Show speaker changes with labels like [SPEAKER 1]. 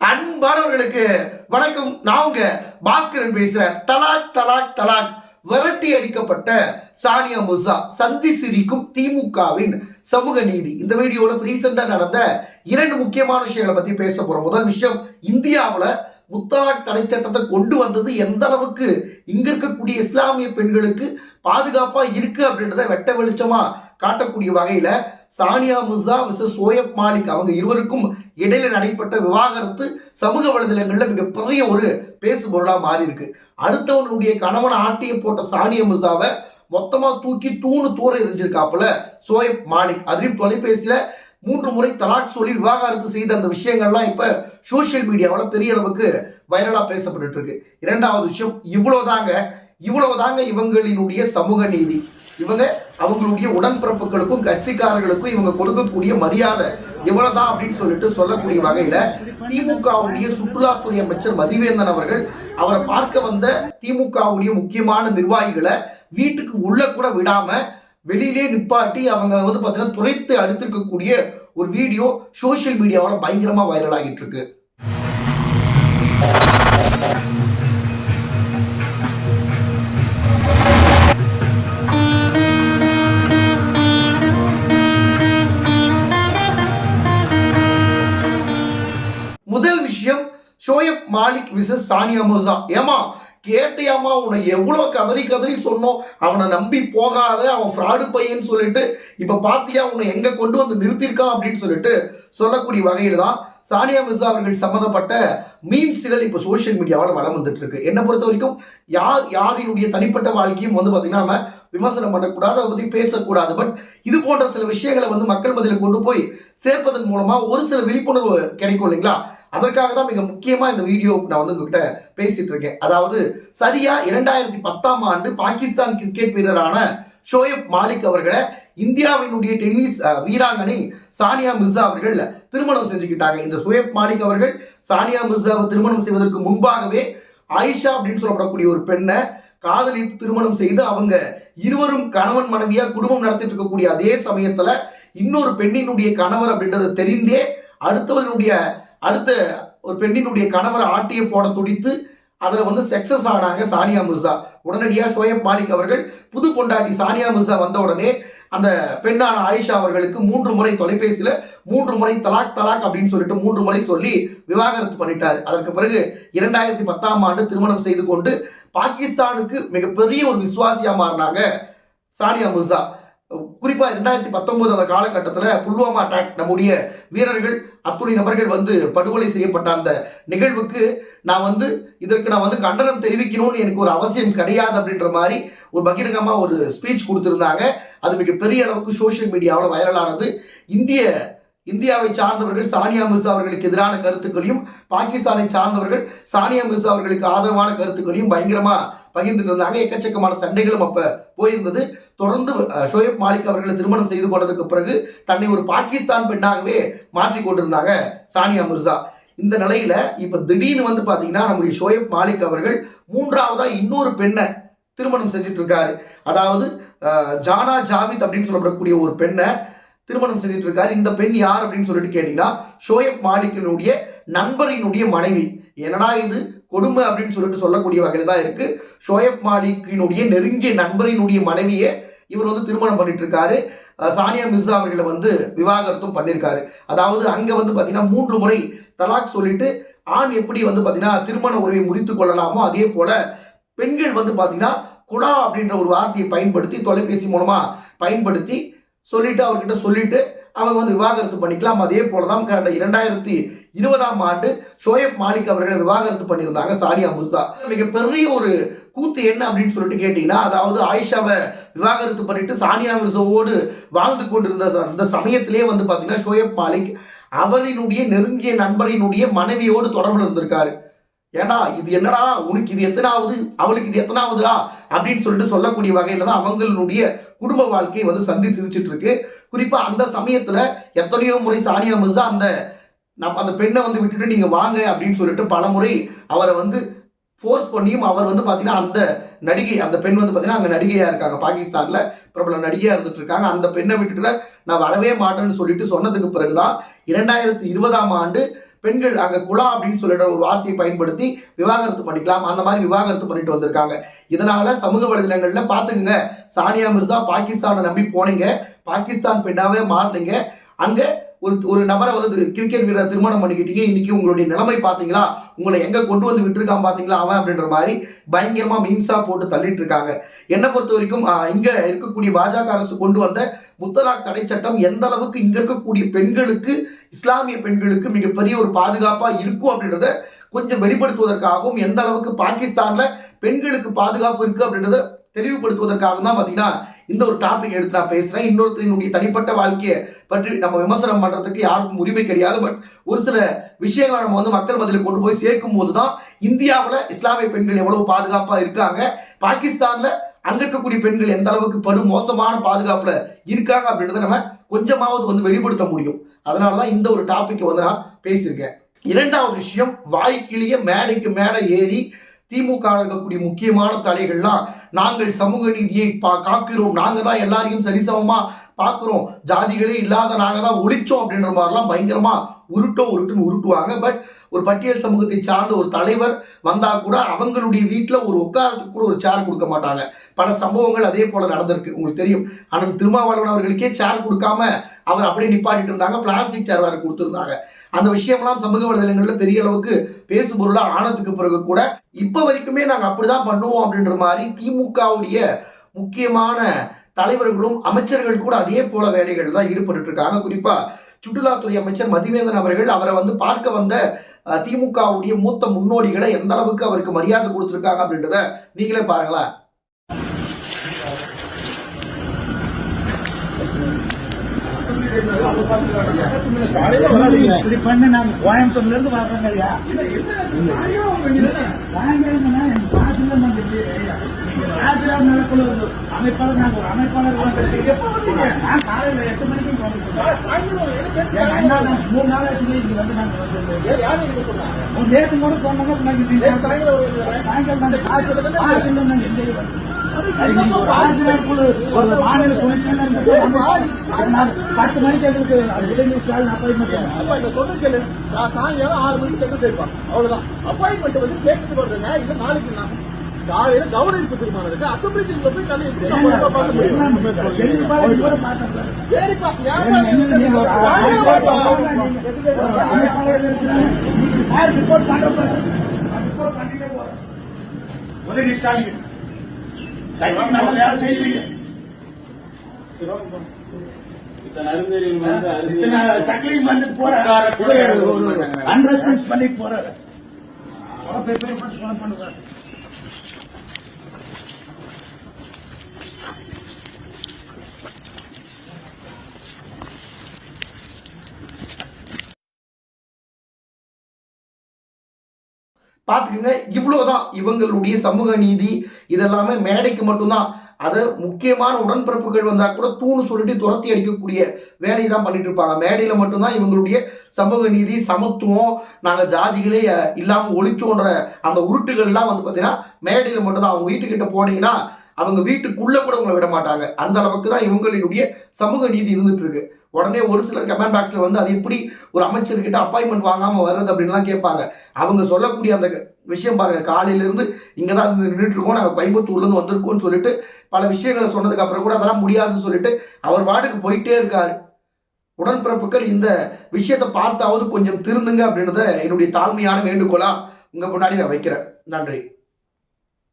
[SPEAKER 1] அன்பானவர்களுக்கு வணக்கம். நான் உங்க பாஸ்கரன் பேசுறேன் தலாக் தலாக் தலாக் விரட்டி அடிக்கப்பட்ட சானியா முர்சா சந்தி சிரிக்கும் திமுகவின் சமூக நீதி. இந்த வீடியோல ரீசெண்டா நடந்த இரண்டு முக்கியமான விஷயங்களை பத்தி பேச போறோம். முதல் விஷயம் இந்தியாவில் முத்தலாக் தடை சட்டத்தை கொண்டு வந்தது எந்த அளவுக்கு இங்க இருக்கக்கூடிய இஸ்லாமிய பெண்களுக்கு பாதுகாப்பா இருக்கு அப்படின்றத வெட்ட வெளிச்சமா காட்டக்கூடிய வகையில சானியா முர்சா விசஸ் சோயப் மாலிக் அவங்க இருவருக்கும் இடையில நடைபெற்ற விவாகரத்து சமூக வலைதளங்களில் மிகப்பெரிய ஒரு பேசு பொருளாக மாறி இருக்கு அடுத்தவனுடைய கணவனை ஆட்டிய போட்ட சானியா மிர்சாவை மொத்தமாக தூக்கி தூணு தூர எரிஞ்சிருக்காப்புல சோயப் மாலிக். அதையும் தொலைபேசியில் மூன்று முறை தலாக் சொல்லி விவாகரத்து செய்த அந்த விஷயங்கள்லாம் இப்போ சோஷியல் மீடியாவில் பெரிய அளவுக்கு வைரலாக பேசப்பட்டு இருக்கு. இரண்டாவது விஷயம் இவ்வளோதாங்க இவ்வளவுதாங்க இவங்களினுடைய சமூக நீதி. இவங்க அவங்களுடைய உடன்பிறப்புகளுக்கும் கட்சிக்காரர்களுக்கும் இவங்க கொடுக்கக்கூடிய மரியாதை இவ்வளவுதான் அப்படின்னு சொல்லிட்டு சொல்லக்கூடிய வகையில திமுகவுடைய சுற்றுலாத்துறை அமைச்சர் மதிவேந்தன் அவர்கள் அவரை பார்க்க வந்த திமுகவுடைய முக்கியமான நிர்வாகிகளை வீட்டுக்கு உள்ள கூட விடாம வெளியிலே நிப்பாட்டி அவங்க வந்து பார்த்தீங்கன்னா துரைத்து அடுத்திருக்கக்கூடிய ஒரு வீடியோ சோஷியல் மீடியாவில் பயங்கரமாக வைரல் ஆகிட்டு இருக்கு. ஷோயப் மாலிக் விசஸ் சானியா மிர்சா. ஏமா கேட்டியாமா உன்னை எவ்வளோ கதறி கதறி சொன்னோம். அவனை நம்பி போகாத அவன் ஃப்ராடு பையன்னு சொல்லிட்டு இப்போ பார்த்தியா உன்னை எங்கே கொண்டு வந்து நிறுத்திருக்கான் அப்படின்னு சொல்லிட்டு சொல்லக்கூடிய வகையில் தான் சானியா மிர்சா அவர்கள் சம்மந்தப்பட்ட மீம்ஸ்கள் இப்போ சோஷியல் மீடியாவில் வளம் வந்துட்டு இருக்கு என்னை பொறுத்த வரைக்கும் யார் யாரினுடைய தனிப்பட்ட வாழ்க்கையும் வந்து பார்த்தீங்கன்னா நம்ம விமர்சனம் பண்ணக்கூடாது அதை பற்றி பேசக்கூடாது. பட் இது போன்ற சில விஷயங்களை வந்து மக்கள் மதியில் கொண்டு போய் சேர்ப்பதன் மூலமாக ஒரு சில விழிப்புணர்வு கிடைக்கும் இல்லைங்களா? அதற்காக தான் மிக முக்கியமாக இந்த வீடியோ நான் வந்து உங்ககிட்ட பேசிட்டு இருக்கேன். அதாவது சரியா இரண்டாயிரத்தி பத்தாம் ஆண்டு பாகிஸ்தான் கிரிக்கெட் வீரரான ஷோயப் மாலிக் அவர்களை இந்தியாவினுடைய டென்னிஸ் வீராங்கனை சானியா மிர்சா அவர்கள் திருமணம் செஞ்சுக்கிட்டாங்க. இந்த ஷோயப் மாலிக் அவர்கள் சானியா மிர்சாவை திருமணம் செய்வதற்கு முன்பாகவே ஆயிஷா அப்படின்னு சொல்லப்படக்கூடிய ஒரு பெண்ணை காதலித்து திருமணம் செய்து அவங்க இருவரும் கணவன் மனைவியா குடும்பம் நடத்திட்டு இருக்கக்கூடிய அதே சமயத்துல இன்னொரு பெண்ணினுடைய கணவர் அப்படின்றது தெரிந்தே அடுத்தவரினுடைய அடுத்த ஒரு பெண்ணினுடைய கணவரை ஆட்டியை போட துடித்து அதில் வந்து சக்சஸ் ஆனாங்க சானியா மிர்சா. உடனடியாக ஷோயப் மாலிக் அவர்கள் புது பொண்டாட்டி சானியா மிர்சா வந்த உடனே அந்த பெண்ணான ஆயிஷா அவர்களுக்கு மூன்று முறை தொலைபேசியில் மூன்று முறை தலாக் தலாக் அப்படின்னு சொல்லிட்டு மூன்று முறை சொல்லி விவாகரத்து பண்ணிட்டார். அதற்கு பிறகு இரண்டாயிரத்தி பத்தாம் ஆண்டு திருமணம் செய்து கொண்டு பாகிஸ்தானுக்கு மிகப்பெரிய ஒரு விசுவாசியாக மாறினாங்க சானியா மிர்சா. குறிப்பாக ரெண்டாயிரத்தி பத்தொன்பது அந்த காலகட்டத்தில் புல்வாமா அட்டாக் நம்முடைய வீரர்கள் அத்துணை நபர்கள் வந்து படுகொலை செய்யப்பட்ட அந்த நிகழ்வுக்கு நான் வந்து இதற்கு நான் வந்து கண்டனம் தெரிவிக்கணும்னு எனக்கு ஒரு அவசியம் கிடையாது அப்படின்ற மாதிரி ஒரு பகிரங்கமாக ஒரு ஸ்பீச் கொடுத்துருந்தாங்க. அது மிகப்பெரிய அளவுக்கு சோஷியல் மீடியாவில் வைரலானது இந்திய இந்தியாவை சார்ந்தவர்கள் சானியா மிர்சா அவர்களுக்கு எதிரான கருத்துக்களையும் பாகிஸ்தானை சார்ந்தவர்கள் சானியா மிர்சா அவர்களுக்கு ஆதரவான கருத்துக்களையும் பயங்கரமாக பகிர்ந்துட்டு இருந்தாங்க. எக்கச்சக்கமான சண்டைகளும் அப்போ போயிருந்தது. தொடர்ந்து ஷோயப் மாலிக் அவர்களை திருமணம் செய்து கொண்டதுக்கு பிறகு தன்னை ஒரு பாகிஸ்தான் பெண்ணாகவே மாற்றி கொண்டிருந்தாங்க சானியா மிர்சா. இந்த நிலையில இப்ப திடீர்னு வந்து பாத்தீங்கன்னா நம்முடைய ஷோயப் மாலிக் அவர்கள் மூன்றாவதா இன்னொரு பெண்ணை திருமணம் செஞ்சுட்டு இருக்காரு அதாவது ஜானா ஜாவித் அப்படின்னு சொல்லப்படக்கூடிய ஒரு பெண்ணை திருமணம் செஞ்சுட்டு இருக்காரு இந்த பெண் யார் அப்படின்னு சொல்லிட்டு கேட்டீங்கன்னா ஷோயப் மாலிக்கினுடைய நண்பரினுடைய மனைவி. என்னடா இது? கொடுமை அப்படின்னு சொல்லிட்டு சொல்லக்கூடிய வகையில் தான் இருக்கு. ஷோயப் மாலிக்கினுடைய நெருங்கிய நண்பரினுடைய மனைவியை இவர் வந்து திருமணம் பண்ணிட்டு இருக்காரு சானியா மிர்சா அவர்களை வந்து விவாகரத்தும் பண்ணியிருக்காரு அதாவது அங்க வந்து பாத்தீங்கன்னா மூன்று முறை தலாக் சொல்லிட்டு ஆண் எப்படி வந்து பாத்தீங்கன்னா திருமண உறவை முறித்து கொள்ளலாமோ அதே போல பெண்கள் வந்து பாத்தீங்கன்னா குலா அப்படின்ற ஒரு வார்த்தையை பயன்படுத்தி தொலைபேசி மூலமா பயன்படுத்தி சொல்லிட்டு அவர்கிட்ட சொல்லிட்டு அவங்க வந்து விவாகரத்து பண்ணிக்கலாம். அதே போல தான் கடந்த இரண்டாயிரத்தி இருபதாம் ஆண்டு ஷோயப் மாலிக் அவர்களை விவாகரத்து பண்ணியிருந்தாங்க சானியா மிர்சா மிகப்பெரிய ஒரு கூத்து என்ன அப்படின்னு சொல்லிட்டு கேட்டீங்கன்னா அதாவது ஆயிஷாவை விவாகரத்து பண்ணிட்டு சானியா மிர்சாவோடு வாழ்ந்து கொண்டிருந்த ச- அந்த சமயத்திலே வந்து பார்த்தீங்கன்னா ஷோயப் மாலிக் அவரினுடைய நெருங்கிய நண்பரினுடைய மனைவியோடு தொடர்பில் இருந்திருக்காரு. ஏன்னா இது என்னடா உனக்கு இது எத்தனாவது அவளுக்கு இது எத்தனாவதுடா? அப்படின்னு சொல்லிட்டு சொல்லக்கூடிய வகையில தான் அவங்களுடைய குடும்ப வாழ்க்கை வந்து சந்தி சிரிச்சிட்டு இருக்கு. குறிப்பா அந்த சமயத்துல எத்தனையோ முறை சானியா மிர்சா அந்த நம்ம அந்த பெண்ணை வந்து விட்டுட்டு நீங்க வாங்க அப்படின்னு சொல்லிட்டு பல முறை அவரை வந்து ஃபோர்ஸ் பண்ணியும் அவர் வந்து பார்த்தீங்கன்னா அந்த நடிகை அந்த பெண் வந்து பார்த்தீங்கன்னா அங்கே நடிகையாக இருக்காங்க. பாகிஸ்தானில் பிரபல நடிகையாக இருந்துட்டு இருக்காங்க. அந்த பெண்ணை விட்டுட்டு நான் வரவே மாட்டேன்னு சொல்லிட்டு சொன்னதுக்கு பிறகுதான் இரண்டாயிரத்தி இருபதாம் ஆண்டு பெண்கள் அங்க குலா அப்படின்னு சொல்லிட்டு ஒரு வார்த்தையை பயன்படுத்தி விவாகரத்து பண்ணிக்கலாம். அந்த மாதிரி விவாகரத்து பண்ணிட்டு வந்திருக்காங்க. இதனால சமூக வலைதளங்கள்ல பாத்துக்கங்க சானியா மிர்சா பாகிஸ்தானை நம்பி போனீங்க. பாகிஸ்தான் பெண்ணாவே மாறினீங்க. அங்கே ஒரு ஒரு நபரை வந்து கிரிக்கெட் வீரர் திருமணம் பண்ணிக்கிட்டீங்க இன்னைக்கு உங்களுடைய நிலைமை பார்த்தீங்களா? உங்களை எங்கே கொண்டு வந்து விட்டுருக்கான் பார்த்தீங்களா? அவன் அப்படின்ற மாதிரி பயங்கரமாக மீம்ஸா போட்டு தள்ளிட்டு இருக்காங்க என்னை பொறுத்த வரைக்கும் இங்கே இருக்கக்கூடிய பாஜக அரசு கொண்டு வந்த முத்தலாக் தடை சட்டம் எந்த அளவுக்கு இங்கே இருக்கக்கூடிய பெண்களுக்கு இஸ்லாமிய பெண்களுக்கு மிகப்பெரிய ஒரு பாதுகாப்பாக இருக்கும் அப்படின்றத கொஞ்சம் வெளிப்படுத்துவதற்காகவும் எந்த அளவுக்கு பாகிஸ்தானில் பெண்களுக்கு பாதுகாப்பு இருக்கு அப்படின்றத தெளிவுபடுத்துவதற்காக தான் பார்த்தீங்கன்னா இந்த ஒரு டாபிக் எடுத்து நான் பேசுகிறேன் இன்னொருத்தனுடைய தனிப்பட்ட வாழ்க்கையை பற்றி நம்ம விமர்சனம் பண்ணுறதுக்கு யாருக்கும் உரிமை கிடையாது. பட் ஒரு சில விஷயங்களை நம்ம வந்து மக்கள் மதியில் கொண்டு போய் சேர்க்கும் போது தான் இந்தியாவில் இஸ்லாமிய பெண்கள் எவ்வளவு பாதுகாப்பாக இருக்காங்க? பாகிஸ்தானில் அங்கே இருக்கக்கூடிய பெண்கள் எந்த அளவுக்கு படு மோசமான பாதுகாப்பில் இருக்காங்க அப்படின்றத நம்ம கொஞ்சமாவது வந்து வெளிப்படுத்த முடியும். அதனால தான் இந்த ஒரு டாப்பிக்கை வந்து நான் பேசியிருக்கேன். இரண்டாவது விஷயம் வாய்க்கிளிய மேடைக்கு மேடை ஏறி திமுக இருக்கக்கூடிய முக்கியமான தலைகள்லாம் நாங்கள் சமூக நீதியை பா காக்கிறோம். நாங்கள் தான் எல்லாரையும் சரிசமமாக பார்க்குறோம். ஜாதிகளே இல்லாத நாங்கள் தான் ஒழிச்சோம் அப்படின்ற மாதிரிலாம் பயங்கரமாக உருட்டோ உருட்டுன்னு உருட்டுவாங்க. பட் ஒரு பட்டியல் சமூகத்தை சார்ந்த ஒரு தலைவர் வந்தால் கூட அவங்களுடைய வீட்டில் ஒரு உட்காரத்துக்கு கூட ஒரு சேர் கொடுக்க மாட்டாங்க. பல சம்பவங்கள் அதே போல் நடந்திருக்கு. உங்களுக்கு தெரியும். ஆனால் திருமாவளவன் அவர்களுக்கே சேர் கொடுக்காம அவர் அப்படியே நிப்பாட்டிட்டு இருந்தாங்க. பிளாஸ்டிக் சேர் வேறு கொடுத்துருந்தாங்க. அந்த விஷயம்லாம் சமூக வலைதளங்களில் பெரிய அளவுக்கு பேசுபொருளா ஆனதுக்கு பிறகு கூட இப்போ வரைக்குமே நாங்கள் அப்படி தான் பண்ணுவோம் அப்படின்ற மாதிரி திமுகவுடைய முக்கியமான தலைவர்களும் அமைச்சர்கள் கூட அதே போல வேலைகள் தான் ஈடுபட்டு இருக்காங்க குறிப்பா சுற்றுலாத்துறை அமைச்சர் மதிவேந்தன் அவர்கள் அவரை வந்து பார்க்க வந்த திமுகவுடைய மூத்த முன்னோடிகளை எந்த அளவுக்கு அவருக்கு மரியாதை கொடுத்துருக்காங்க அப்படின்றத நீங்களே பாருங்களேன்.
[SPEAKER 2] கோயம்புத்தூர்ல இருந்து வர்றோங்க ஐயா சாயங்காலம் என் பாட்டுல நாங்க இப்படி அமைப்பாளர் நாங்கள் ஒரு அமைப்பாளர் வந்திருக்கோம். நான் எட்டு மணிக்கு மூணு நாள் ஆச்சு இங்க வந்து நாங்க வந்திருக்கோம். ஒரு கூட சொன்னாங்க சாயங்காலம் ஒரு குழு, மாநில பத்து மணிக்கு எங்களுக்கு அப்பாயின்மெண்ட்
[SPEAKER 3] நான் சாயங்காலம் ஆறு மணிக்கு சென்று அவ்வளவுதான் அப்பாயின்மெண்ட் வந்து கேட்டுட்டு வருதுங்க இது நாளைக்கு நான் காலையில கவனிப்பு தீர்மானம் இருக்கு. அசம்பிளி டீம்ல போய் முடியும். சரிப்பா
[SPEAKER 2] உதவி ஸ்டாலின் வேலை செய்வீங்க இத்தனை சக்கரையும் வந்து போற அன்ரெஸ்பான்ஸ் பண்ணி போறாரு
[SPEAKER 1] பார்த்துக்குங்க இவ்வளோதான் இவங்களுடைய சமூக நீதி. இதெல்லாமே மேடைக்கு மட்டும்தான். அதை முக்கியமான உடன்பிறப்புகள் வந்தால் கூட தூணு சொல்லிட்டு துரத்தி அடிக்கக்கூடிய வேலையை தான் பண்ணிட்டு இருப்பாங்க. மேடையில் மட்டும்தான் இவங்களுடைய சமூக நீதி சமத்துவம் நாங்கள் ஜாதிகளே இல்லாமல் ஒழிச்சோன்ற அந்த உருட்டுகள்லாம் வந்து பார்த்தீங்கன்னா மேடையில் மட்டும்தான். அவங்க வீட்டுக்கிட்ட போனீங்கன்னா அவங்க வீட்டுக்குள்ளே கூட உங்களை விட மாட்டாங்க. அந்த அளவுக்கு தான் இவங்களுடைய சமூக நீதி இருந்துட்டு இருக்கு உடனே ஒரு சிலர் கமெண்ட் பாக்ஸில் வந்து அது எப்படி ஒரு அமைச்சர்கிட்ட அப்பாயின்மெண்ட் வாங்காமல் வர்றது? அப்படின்லாம் கேட்பாங்க. அவங்க சொல்லக்கூடிய அந்த விஷயம் பாருங்க காலையிலேருந்து இங்கே தான் நின்றுட்டு இருக்கோம் நாங்கள் கோயம்புத்தூர்லேருந்து வந்திருக்கோம்னு சொல்லிட்டு பல விஷயங்களை சொன்னதுக்கு அப்புறம் கூட அதெல்லாம் முடியாதுன்னு சொல்லிட்டு அவர் வாட்டுக்கு போயிட்டே இருக்காரு. உடன்பிறப்புகள் இந்த விஷயத்தை பார்த்தாவது கொஞ்சம் திருந்துங்க அப்படின்றத என்னுடைய தாழ்மையான வேண்டுகோளா உங்க முன்னாடி நான் வைக்கிறேன். நன்றி.